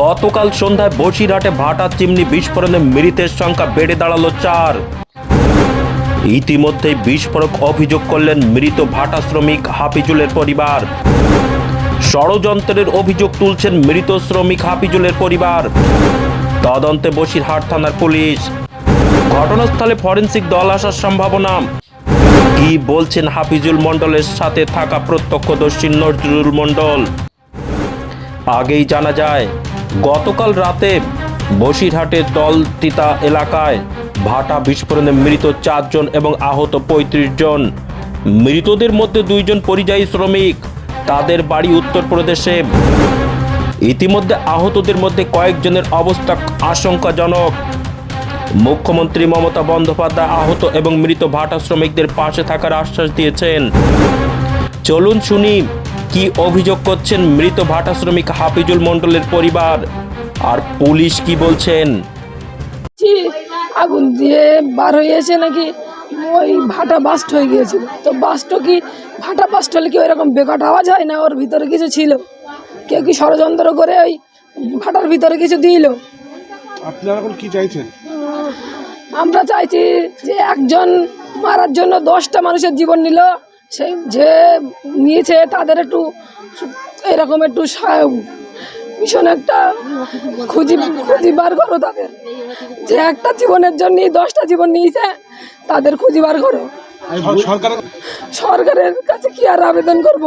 গতকাল সন্ধ্যায় বসিরহাটে ভাটা চিমনি বিস্ফোরণে মৃতের সংখ্যা বেড়ে দাঁড়াল চার। ইতিমধ্যেই বিস্ফোরক অভিযোগ করলেন মৃত ভাটা শ্রমিক হাফিজুলের পরিবার। ষড়যন্ত্রের অভিযোগ তুলছেন মৃত শ্রমিক হাফিজুলের পরিবার। তদন্তে বসিরহাট থানার পুলিশ। ঘটনাস্থলে ফরেনসিক দল আসার সম্ভাবনা। কি বলছেন হাফিজুল মণ্ডলের সাথে থাকা প্রত্যক্ষদর্শী নজরুল মণ্ডল? আগেই জানা যায় গতকাল রাতে বসিরহাটের দলতিতা এলাকায় ভাটা বিস্ফোরণে মৃত চারজন এবং আহত পঁয়ত্রিশ জন। মৃতদের মধ্যে দুইজন পরিযায়ী শ্রমিক, তাদের বাড়ি উত্তরপ্রদেশে। ইতিমধ্যে আহতদের মধ্যে কয়েকজনের অবস্থা আশঙ্কাজনক। মুখ্যমন্ত্রী মমতা বন্দ্যোপাধ্যায় আহত এবং মৃত ভাটা শ্রমিকদের পাশে থাকার আশ্বাস দিয়েছেন। চলুন শুনি কি অভিযোগ করছেন মৃত ভাটা শ্রমিক হাফিজুল মণ্ডলের পরিবার? আর পুলিশ কি বলছেন? জি আগুন দিয়ে বার হয়েছে নাকি? ওই ভাটা বাস্ট হয়ে গিয়েছিল। তো বাস্ট কি? ভাটা বাস্ট হলে কি ওইরকম বেকাট আওয়াজ হয় না ওর ভিতরে কিছু ছিল? কেউ কি ষড়যন্ত্র করে ওই ভাটার ভিতরে কিছু দিল? আপনারা এখন কি চাইছেন? আমরা চাইছি যে একজন মারার জন্য দশটা মানুষের জীবন নিল সেই যে নিয়েছে তাদের একটু এরকম একটু সা- ভীষণ একটা খুঁজি খুঁজি বার করো তাদের। যে একটা জীবনের জন্য দশটা জীবন নিয়েছে তাদের খুঁজি বার করো। সরকার সরকারের কাছে কি আর আবেদন করব?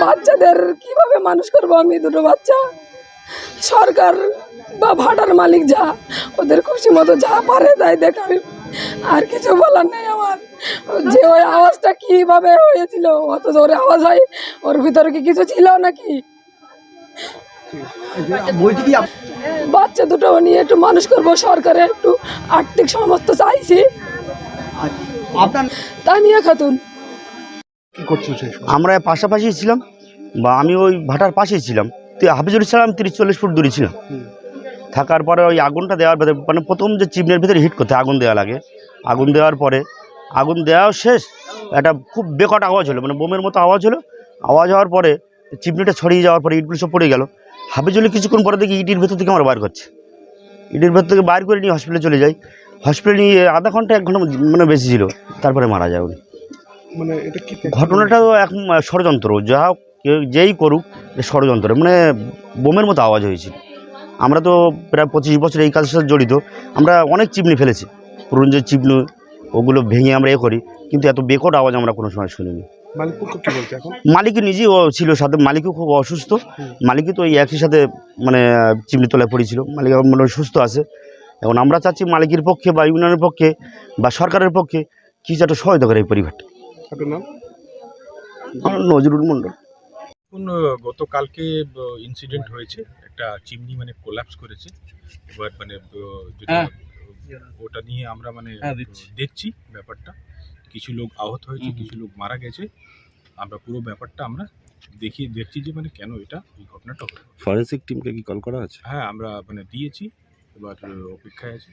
বাচ্চাদের কীভাবে মানুষ করব আমি দুটো বাচ্চা? সরকার বা ভাটার মালিক যা ওদের খুশি মতো যা পারে তাই দেখাবে আর কিছু বলার নেই আমার। যে ওই আওয়াজটা কীভাবে হয়েছিল অত জোরে আওয়াজ হয় ওর ভিতরে কি কিছু ছিল নাকি? বাচ্চা দুটো নিয়ে একটু মানুষ করব সরকারের একটু আর্থিক সমস্ত চাইছি। তানিয়া খাতুন? আমরা পাশাপাশি ছিলাম বা আমি ওই ভাটার পাশেই ছিলাম। হাফিজুল ইসলাম তিরিশ চল্লিশ ফুট দূরে ছিলাম। থাকার পরে ওই আগুনটা দেওয়ার পরে মানে প্রথম যে চিমনের ভিতরে হিট করতে আগুন দেওয়া লাগে। আগুন দেওয়ার পরে আগুন দেওয়াও শেষ। একটা খুব বেকট আওয়াজ হলো মানে বোমের মতো আওয়াজ হলো। আওয়াজ হওয়ার পরে চিমনিটা ছড়িয়ে যাওয়ার পরে ইটগুলো সব পড়ে গেল। হাফিজুল কিছুক্ষণ পরে দেখি ইটির ভেতর থেকে আমরা বার করছে। ইটির ভেতর থেকে বার করে নিয়ে হসপিটালে চলে যাই। হসপিটালে নিয়ে আধা ঘণ্টা এক ঘণ্টা মানে বেশি ছিল। তারপরে মারা যায় উনি। মানে এটা কি ঘটনাটা তো এক ষড়যন্ত্র। যা যেই করুক ষড়যন্ত্র। মানে বোমের মতো আওয়াজ হয়েছিল। আমরা তো প্রায় পঁচিশ বছর এই কাজের সাথে জড়িত। আমরা অনেক চিমনি ফেলেছি। পুরনো যে চিমনি ওগুলো ভেঙে আমরা এ করি কিন্তু এত বেকট আওয়াজ আমরা কোনো সময় শুনিনি। মালিক নিজেই ও ছিল সাথে মালিকও খুব অসুস্থ। মালিকই তো এই একই সাথে মানে চিমনি তলায় পড়েছিল। মালিক এখন মনে সুস্থ আছে। এখন আমরা চাচ্ছি মালিকের পক্ষে বা ইউনিয়নের পক্ষে বা সরকারের পক্ষে কিছু একটা সহায়তা করে এই পরিবারটা। আপনার নাম নজরুল মণ্ডল। দেখুন গতকালকে ইনসিডেন্ট হয়েছে। একটা চিমনি মানে কোলাপস করেছে। এবার মানে যেটা, ওটা নিয়ে আমরা মানে দেখছি। ব্যাপারটা। কিছু লোক আহত হয়েছে কিছু লোক মারা গেছে। আমরা পুরো ব্যাপারটা আমরা দেখি দেখছি যে মানে কেন এটা এই ঘটনাটা ফরেন্সিক টিমকে কি কল করা আছে? হ্যাঁ আমরা মানে দিয়েছি। এবার অপেক্ষায় আছি।